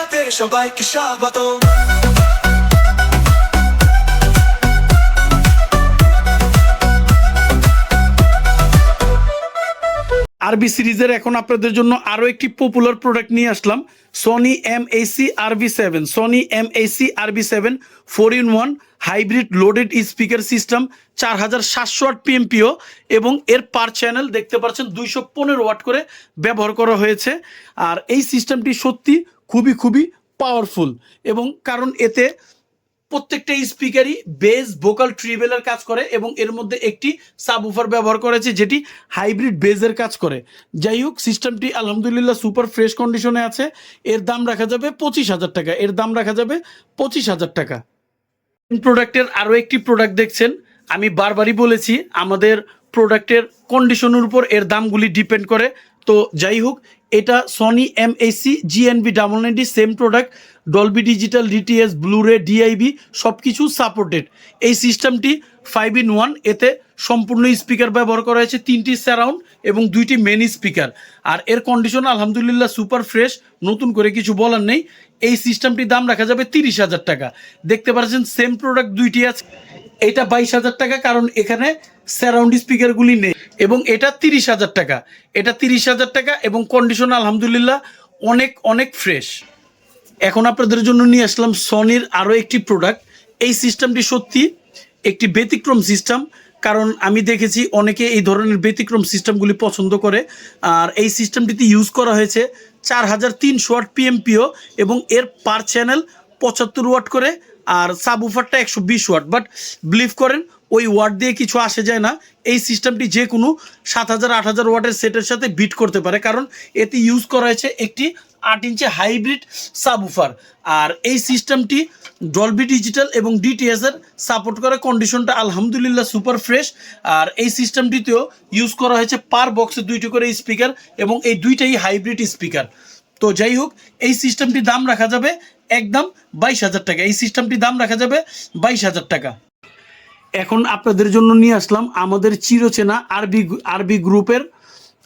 দুনিয়াতে আরবি সিরিজের এখন আপনাদের জন্য আরও একটি পপুলার প্রোডাক্ট নিয়ে আসলাম Sony M AC RB seven Sony M AC RB seven four in one hybrid loaded speaker system চার হাজার সাতশো আট পিএমপিও এবং এর পার চ্যানেল দেখতে পাচ্ছেন দুইশো পনেরো ওয়াট করে ব্যবহার করা হয়েছে। আর এই সিস্টেমটি সত্যি খুবই খুবই পাওয়ারফুল এবং কারণ এতে প্রত্যেকটা স্পিকারই বেস ভোকাল ট্রিবেলের কাজ করে এবং এর মধ্যে একটি সাবউফার ব্যবহার করেছে যেটি হাইব্রিড বেজের কাজ করে। যাই হোক সিস্টেমটি আলহামদুলিল্লাহ সুপার ফ্রেশ কন্ডিশনে আছে। এর দাম রাখা যাবে পঁচিশ হাজার টাকা। এর দাম রাখা যাবে পঁচিশ হাজার টাকা। প্রোডাক্টের আরও একটি প্রোডাক্ট দেখছেন। আমি বারবারই বলেছি, আমাদের প্রোডাক্টের কন্ডিশনের উপর এর দামগুলি ডিপেন্ড করে। তো যাই হোক এটা Sony M AC GNB double ninety same product Dolby Digital DTS Blu-ray DIB সব কিছু সাপোর্টেড এই সিস্টেমটি ফাইভ ইন ওয়ান এতে সম্পূর্ণ স্পিকার ব্যবহার করা হয়েছে, তিনটি স্যারাউন্ড এবং দুইটি মেন স্পিকার আর এর কন্ডিশন আলহামদুলিল্লাহ সুপার ফ্রেশ নতুন করে কিছু বলার নেই। এই সিস্টেমটির দাম রাখা যাবে তিরিশ হাজার টাকা। দেখতে পাচ্ছেন সেম প্রোডাক্ট দুইটি আছে। এটা বাইশ হাজার টাকা, কারণ এখানে স্যারাউন্ড স্পিকারগুলি নেই। এবং এটা তিরিশ হাজার টাকা। এটা তিরিশ হাজার টাকা এবং কন্ডিশন আলহামদুলিল্লাহ অনেক অনেক ফ্রেশ এখন আপনাদের জন্য নিয়ে আসলাম সনির আরও একটি প্রোডাক্ট এই সিস্টেমটি সত্যি একটি ব্যতিক্রম সিস্টেম কারণ আমি দেখেছি অনেকে এই ধরনের ব্যতিক্রম সিস্টেমগুলি পছন্দ করে। আর এই সিস্টেমটিতে ইউজ করা হয়েছে চার হাজার তিনশো ওয়াট পিএমপিও এবং এর পার চ্যানেল পঁচাত্তর ওয়াট করে আর সাব উফারটা একশো বিশ ওয়াট। বাট বিলিভ করেন, ওই ওয়াট দিয়ে কিছু আসে যায় না। এই সিস্টেমটি যে কোনো সাত হাজার, আট হাজার ওয়াটের সেটের সাথে বিট করতে পারে। কারণ এতে ইউজ করা হয়েছে একটি আট ইঞ্চি হাইব্রিড সাবউফার আর এই সিস্টেমটি ডলবি ডিজিটাল এবং ডিটিএস এর সাপোর্ট করে। কন্ডিশনটা আলহামদুলিল্লাহ সুপার ফ্রেশ আর এই সিস্টেমটিতেও ইউজ করা হয়েছে পার বক্সে দুইটি করে স্পিকার এবং এই দুইটাই হাইব্রিড স্পিকার তো যাই হোক, এই সিস্টেমটির দাম রাখা যাবে একদম বাইশ হাজার টাকা। এই সিস্টেমটির দাম রাখা যাবে বাইশ হাজার টাকা। এখন আপনাদের জন্য নিয়ে আসলাম আমাদের চিরচেনা আরবি আরবি গ্রুপের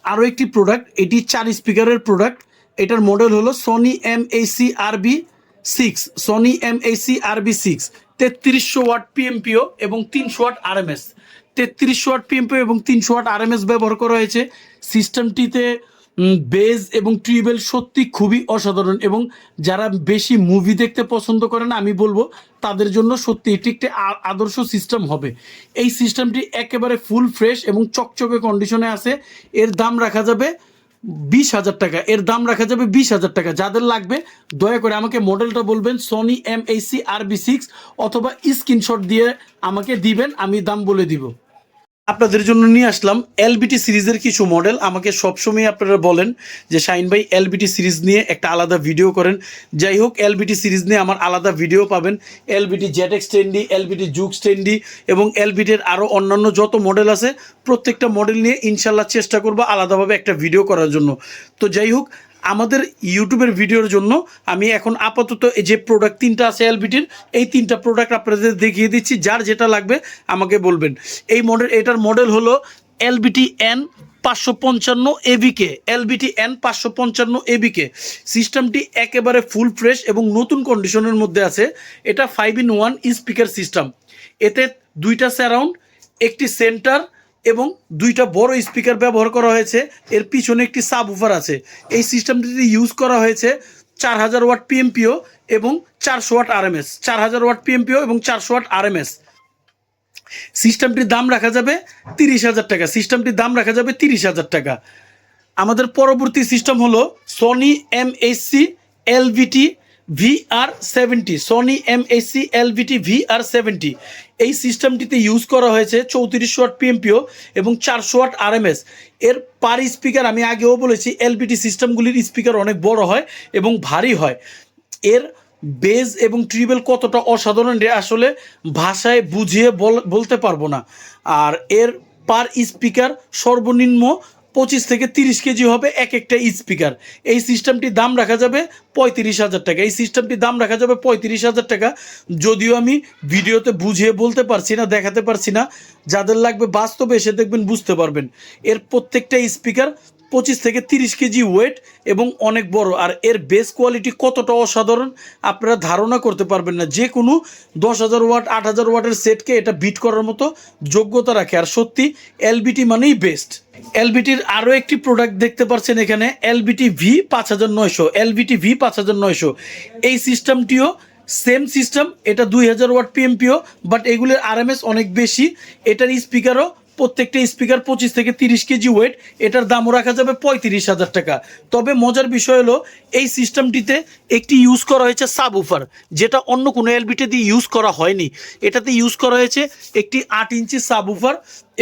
আরও একটি প্রোডাক্ট এটি চার স্পিকারের প্রোডাক্ট এটার মডেল হলো Sony M AC RB six Sony M AC RB six তেত্রিশশো ওয়াট পিএমপিও এবং তিনশো ওয়াট আরএমএস তেত্রিশশো ওয়াট পিএমপিও এবং তিনশো ওয়াট আরএমএস ব্যবহার করা হয়েছে। সিস্টেমটিতে বেজ এবং ট্রিবেল সত্যি খুবই অসাধারণ এবং যারা বেশি মুভি দেখতে পছন্দ করে না, আমি বলব তাদের জন্য সত্যি এটি একটি আদর্শ সিস্টেম হবে। এই সিস্টেমটি একেবারে ফুল ফ্রেশ এবং চকচকে কন্ডিশনে আছে। এর দাম রাখা যাবে বিশ হাজার টাকা। এর দাম রাখা যাবে বিশ হাজার টাকা। যাদের লাগবে, দয়া করে আমাকে মডেলটা বলবেন Sony M AC R B six অথবা স্ক্রিনশট দিয়ে আমাকে দিবেন, আমি দাম বলে দিব। আপনাদের জন্য নিয়ে আসলাম এলবিটি সিরিজের কিছু মডেল। আমাকে সবসময় আপনারা বলেন যে শাইন ভাই, এলবিটি সিরিজ নিয়ে একটা আলাদা ভিডিও করেন। যাই হোক, এলবিটি সিরিজ নিয়ে আমার আলাদা ভিডিও পাবেন। LBT Z X ten D LBT Dzukou স্টেন্ডি এবং এলবিটির আরও অন্যান্য যত মডেল আছে, প্রত্যেকটা মডেল নিয়ে ইনশাল্লাহ চেষ্টা করব আলাদাভাবে একটা ভিডিও করার জন্য। তো যাই হোক আমাদের ইউটিউবের ভিডিওর জন্য আমি এখন আপাতত এই যে প্রোডাক্ট তিনটা আছে এলবিটির এই তিনটা প্রোডাক্ট আপনাদের দেখিয়ে দিচ্ছি, যার যেটা লাগবে আমাকে বলবেন। এই মডেল এটার মডেল হলো এলবিটি এন পাঁচশো পঞ্চান্ন এবিকে এলবিটি এন পাঁচশো পঞ্চান্ন এবিকে সিস্টেমটি একেবারে ফুল ফ্রেশ এবং নতুন কন্ডিশনের মধ্যে আছে। এটা five in one speaker system এতে দুইটা স্যারাউন্ড একটি সেন্টার এবং দুইটা বড় স্পিকার ব্যবহার করা হয়েছে। এর পিছনে একটি সাব উফার আছে। এই সিস্টেমটিতে ইউজ করা হয়েছে চার হাজার ওয়াট পিএমপিও এবং চারশো ওয়াট আরএমএস চার হাজার ওয়াট পিএমপিও এবং চারশো ওয়াট আরএমএস সিস্টেমটির দাম রাখা যাবে তিরিশ হাজার টাকা। সিস্টেমটির দাম রাখা যাবে তিরিশ হাজার টাকা। আমাদের পরবর্তী সিস্টেম হলো Sony M SC LVT VR seventy Sony M SC LVT VR seventy এই সিস্টেমটিতে ইউজ করা হয়েছে চৌত্রিশশো ওয়াট পিএমপিও এবং চারশো ওয়াট আরএমএস এর পার স্পিকার আমি আগেও বলেছি এলবিটি সিস্টেমগুলির স্পিকার অনেক বড় হয় এবং ভারী হয়। এর বেজ এবং ট্রিবেল কতটা অসাধারণ আসলে ভাষায় বুঝিয়ে বলতে পারব না। আর এর পার স্পিকার সর্বনিম্ন পঁচিশ থেকে তিরিশ কেজি হবে এক একটা স্পিকার। এই সিস্টেমটির দাম রাখা যাবে পঁয়ত্রিশ হাজার টাকা। এই সিস্টেমটির দাম রাখা যাবে পঁয়ত্রিশ হাজার টাকা। যদিও আমি ভিডিওতে বুঝিয়ে বলতে পারছি না, দেখাতে পারছি না। যাদের লাগবে বাস্তবে এসে দেখবেন বুঝতে পারবেন। এর প্রত্যেকটা স্পিকার পঁচিশ থেকে তিরিশ কেজি ওয়েট এবং অনেক বড়। আর এর বেস কোয়ালিটি কতটা অসাধারণ, আপনারা ধারণা করতে পারবেন না। যে কোনো দশ হাজার ওয়াট আট হাজার ওয়াটের সেটকে এটা বিট করার মতো যোগ্যতা রাখে। আর সত্যি এলবিটি মানেই বেস্ট এলবিটির আরও একটি প্রোডাক্ট দেখতে পাচ্ছেন এখানে এলবিটি ভি পাঁচ হাজার নয়শো। এলবিটি ভি পাঁচ হাজার নয়শো। এই সিস্টেমটিও সেম সিস্টেম এটা দুই হাজার ওয়াট পিএমপিও বাট এগুলোর আরএমএস অনেক বেশি। এটার স্পিকারও প্রত্যেকটা স্পিকার পঁচিশ থেকে তিরিশ কেজি ওয়েট এটার দামও রাখা যাবে পঁয়ত্রিশ হাজার টাকা। তবে মজার বিষয় হলো, এই সিস্টেমটিতে একটি ইউজ করা হয়েছে সাব উফার যেটা অন্য কোনো এলবিটে দিয়ে ইউজ করা হয়নি। এটাতে ইউজ করা হয়েছে একটি আট ইঞ্চি সাব উফার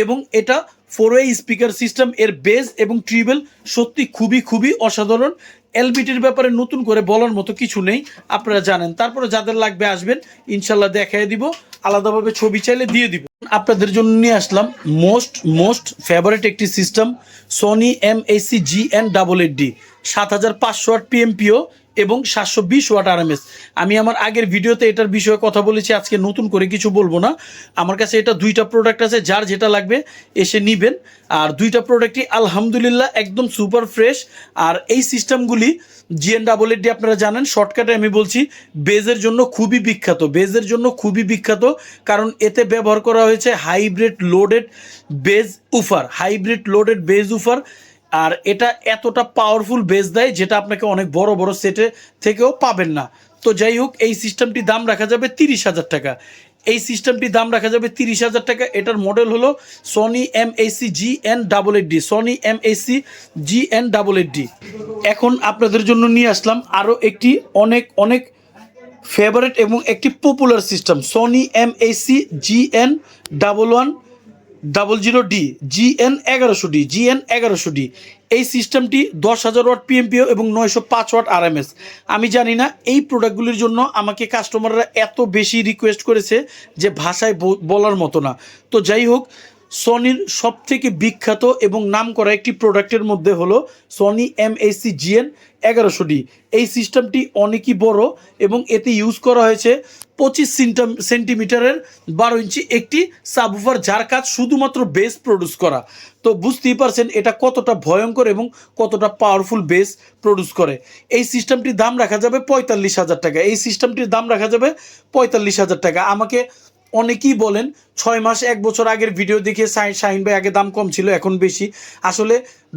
এবং এটা ফোর ওয়ে স্পিকার সিস্টেম এর বেস এবং ট্রিবেল সত্যি খুবই খুবই অসাধারণ। এলবিটির ব্যাপারে নতুন করে বলার মতো কিছু নেই, আপনারা জানেন। তারপরে যাদের লাগবে আসবেন, ইনশাল্লাহ দেখাই দিব, আলাদাভাবে ছবি চাইলে দিয়ে দিব। আপনাদের জন্য নিয়ে আসলাম মোস্ট মোস্ট ফেভারিট একটি system Sony M AC G N double eight D সাত হাজার পাঁচশো আট পিএমপিও এবং সাতশো বিশ ওয়াট আরএমএস আমি আমার আগের ভিডিওতে এটার বিষয়ে কথা বলেছি, আজকে নতুন করে কিছু বলব না। আমার কাছে এটা দুইটা প্রোডাক্ট আছে, যার যেটা লাগবে এসে নিবেন। আর দুইটা প্রোডাক্টই আলহামদুলিল্লাহ একদম সুপার ফ্রেশ আর এই সিস্টেমগুলি জিএন ডাবল ডি আপনারা জানেন শর্টকাটে আমি বলছি বেজের জন্য খুবই বিখ্যাত। বেজের জন্য খুবই বিখ্যাত, কারণ এতে ব্যবহার করা হয়েছে hybrid loaded bass woofer hybrid loaded bass woofer আর এটা এতটা পাওয়ারফুল বেস দেয় যেটা আপনাকে অনেক বড় বড় সেটে থেকেও পাবেন না। তো যাই হোক, এই সিস্টেমটি দাম রাখা যাবে তিরিশ হাজার টাকা। এই সিস্টেমটির দাম রাখা যাবে তিরিশ হাজার টাকা। এটার মডেল হলো Sony M AC G N double eight D Sony M AC G N double eight D এখন আপনাদের জন্য নিয়ে আসলাম আরও একটি অনেক অনেক ফেভারেট এবং একটি popular system Sony M AC G N double one double zero D GN এগারোশো ডি জিএন এগারোশো ডি এই সিস্টেমটি দশ হাজার ওয়াট পিএমপিও এবং নয়শো পাঁচ ওয়াট আরএমএস আমি জানি না এই প্রোডাক্টগুলির জন্য আমাকে কাস্টমাররা এত বেশি রিকোয়েস্ট করেছে যে ভাষায় বলার মতো না। তো যাই হোক সনির সব থেকে বিখ্যাত এবং নাম করা একটি প্রোডাক্টের মধ্যে হলো সনি এম এসি জিএন এগারোশো ডি। এই সিস্টেমটি অনেকই বড় এবং এতে ইউজ করা হয়েছে পঁচিশ সেন্টিমিটারের বারো ইঞ্চি একটি সাবুফার যার কাজ শুধুমাত্র বেস প্রডিউস করা। তো বুঝতেই পারছেন এটা কতটা ভয়ঙ্কর এবং কতটা পাওয়ারফুল বেস প্রডিউস করে। এই সিস্টেমটির দাম রাখা যাবে পঁয়তাল্লিশ হাজার টাকা। এই সিস্টেমটির দাম রাখা যাবে পঁয়তাল্লিশ হাজার টাকা। আমাকে অনেকেই বলেন ছয় মাস, এক বছর আগের ভিডিও দেখে শাহিন ভাই আগে দাম কম ছিল, এখন বেশি। আসলে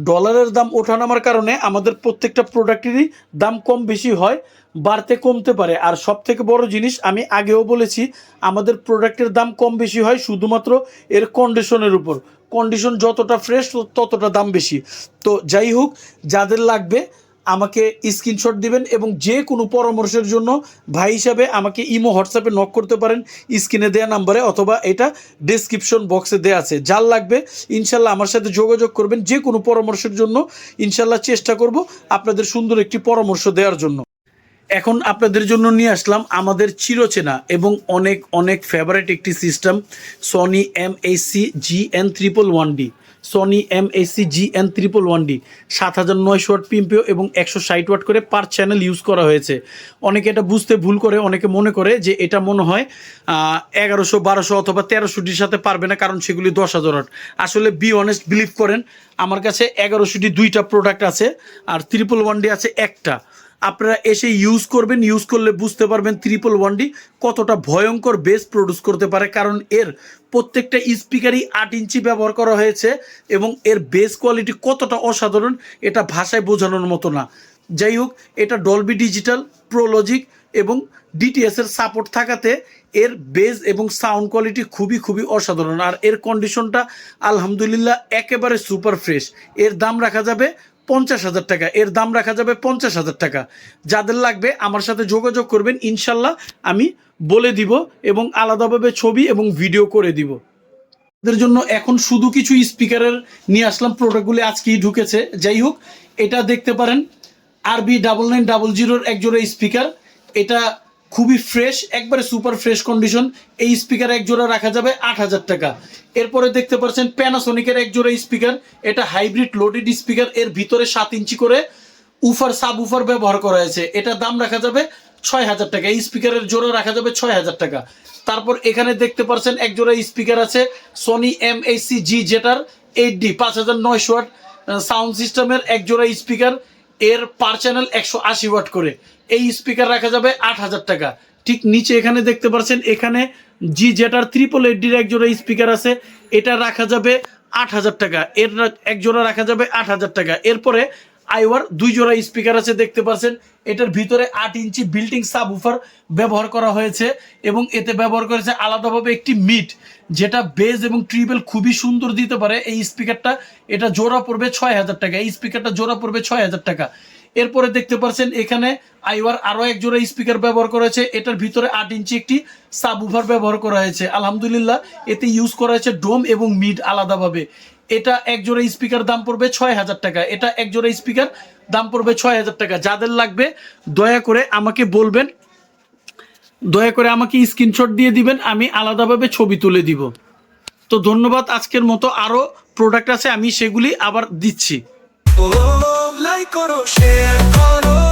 ডলারের দাম ওঠানামার কারণে আমাদের প্রত্যেকটা প্রোডাক্টেরই দাম কম বেশি হয়, বাড়তে কমতে পারে। আর সব থেকে বড় জিনিস আমি আগেও বলেছি, আমাদের প্রোডাক্টের দাম কম বেশি হয় শুধুমাত্র এর কন্ডিশনের উপর। কন্ডিশন যতটা ফ্রেশ ততটা দাম বেশি। তো যাই হোক, যাদের লাগবে আমাকে স্ক্রিনশট দিবেন এবং যে কোনো পরামর্শের জন্য ভাই হিসাবে আমাকে ইমো, হোয়াটসঅ্যাপে নক করতে পারেন স্ক্রিনে দেওয়া নাম্বারে অথবা এটা ডেসক্রিপশন বক্সে দেওয়া আছে। যার লাগবে, ইনশাল্লাহ আমার সাথে যোগাযোগ করবেন যে কোনো পরামর্শের জন্য। ইনশাল্লাহ চেষ্টা করব আপনাদের সুন্দর একটি পরামর্শ দেওয়ার জন্য। এখন আপনাদের জন্য নিয়ে আসলাম আমাদের চিরচেনা এবং অনেক অনেক ফেভারেট একটি system Sony M AC G N triple one D Sony M AC G N triple one D সাত হাজার নয়শো ওয়াট পিম্পিও এবং একশো ষাট ওয়াট করে পার চ্যানেল ইউজ করা হয়েছে। অনেকে এটা বুঝতে ভুল করে, অনেকে মনে করে যে এটা মনে হয় এগারোশো, বারোশো অথবা তেরোশোটির সাথে পারবে না, কারণ সেগুলি দশ হাজার ওয়াট। আসলে বি অনেস্ট বিলিভ করেন, আমার কাছে এগারোশোটি দুইটা প্রোডাক্ট আছে, আর ত্রিপল ওয়ান ডি আছে একটা। আপনারা এসে ইউজ করবেন ইউজ করলে বুঝতে পারবেন ট্রিপল ওয়ান ডি কতটা ভয়ঙ্কর বেস প্রডিউস করতে পারে। কারণ এর প্রত্যেকটা স্পিকারই আট ইঞ্চি ব্যবহার করা হয়েছে এবং এর বেস কোয়ালিটি কতটা অসাধারণ এটা ভাষায় বোঝানোর মতো না। যাই হোক, এটা ডলবি ডিজিটাল প্রোলজিক এবং ডিটিএস এর সাপোর্ট থাকাতে এর বেজ এবং সাউন্ড কোয়ালিটি খুবই খুবই অসাধারণ। আর এর কন্ডিশনটা আলহামদুলিল্লাহ একেবারে সুপার ফ্রেশ এর দাম রাখা যাবে পঞ্চাশ হাজার টাকা। এর দাম রাখা যাবে পঞ্চাশ হাজার টাকা। যাদের লাগবে আমার সাথে যোগাযোগ করবেন, ইনশাল্লাহ আমি বলে দিব এবং আলাদাভাবে ছবি এবং ভিডিও করে দিব। এদের জন্য এখন শুধু কিছু স্পিকারের নিয়ে আসলাম, প্রোডাক্টগুলি আজকেই ঢুকেছে। যাই হোক, এটা দেখতে পারেন, আরবি ডাবল নাইন ডাবল জিরোর একজোড়া স্পিকার। এটা খুবই ফ্রেশ একবারে সুপার ফ্রেশ কন্ডিশন এই স্পিকার এক জোড়া রাখা যাবে আট হাজার টাকা। এরপরে দেখতে পাচ্ছেন প্যানাসোনিকের এক জোড়া স্পিকার এটা হাইব্রিড লোডেড স্পিকার এর ভিতরে সাত ইঞ্চি করে উফার সাব উফার ব্যবহার করা হয়েছে। এটা দাম রাখা যাবে ছয় হাজার টাকা। এই স্পিকারের জোড়া রাখা যাবে ছয় হাজার টাকা। তারপর এখানে দেখতে পাচ্ছেন এক জোড়া স্পিকার আছে সনি এম এইচসি জি জেটার এইট ডি পাঁচ হাজার নয়শো ওয়াট সাউন্ড সিস্টেমের এক জোড়া স্পিকার এর পার চ্যানেল একশো আশি ওয়াট করে। এই স্পিকার রাখা যাবে আট হাজার টাকা। ঠিক নিচে এখানে দেখতে পাচ্ছেন এখানে জি যেটার ত্রিপল এইটির এক জোড়া স্পিকার আছে। এটা রাখা যাবে আট হাজার টাকা। এর এক জোড়া রাখা যাবে আট হাজার টাকা। এরপরে আইওয়ার দুই জোড়া স্পিকার আছে, দেখতে পাচ্ছেন। এটার ভিতরে আট ইঞ্চি বিল্ডিং সাব উফার ব্যবহার করা হয়েছে এবং এতে ব্যবহার করেছে আলাদাভাবে একটি মিট, যেটা বেজ এবং ট্রিবেল খুবই সুন্দর দিতে পারে। এই স্পিকারটা, এটা জোড়া পড়বে ছয় হাজার টাকা। এই স্পিকারটা জোড়া পড়বে ছয় হাজার টাকা। এরপরে দেখতে পাচ্ছেন, এখানে আইওয়ার আরও এক জোড়া স্পিকার ব্যবহার করা হয়েছে এটার ভিতরে আট ইঞ্চি একটি সাবউফার ব্যবহার করা হয়েছে। আলহামদুলিল্লাহ, এতে ইউজ করা হয়েছে ডোম এবং মিড আলাদাভাবে। এটা এক জোড়া স্পিকার দাম পড়বে ছয় হাজার টাকা। এটা এক জোড়া স্পিকার দাম পড়বে ছয় হাজার টাকা। যাদের লাগবে, দয়া করে আমাকে বলবেন। দয়া করে আমাকে স্ক্রিনশট দিয়ে দিবেন, আমি আলাদাভাবে ছবি তুলে দিব। তো ধন্যবাদ, আজকের মতো আরও প্রোডাক্ট আছে, আমি সেগুলি আবার দিচ্ছি। লাইক করো শেয়ার করো।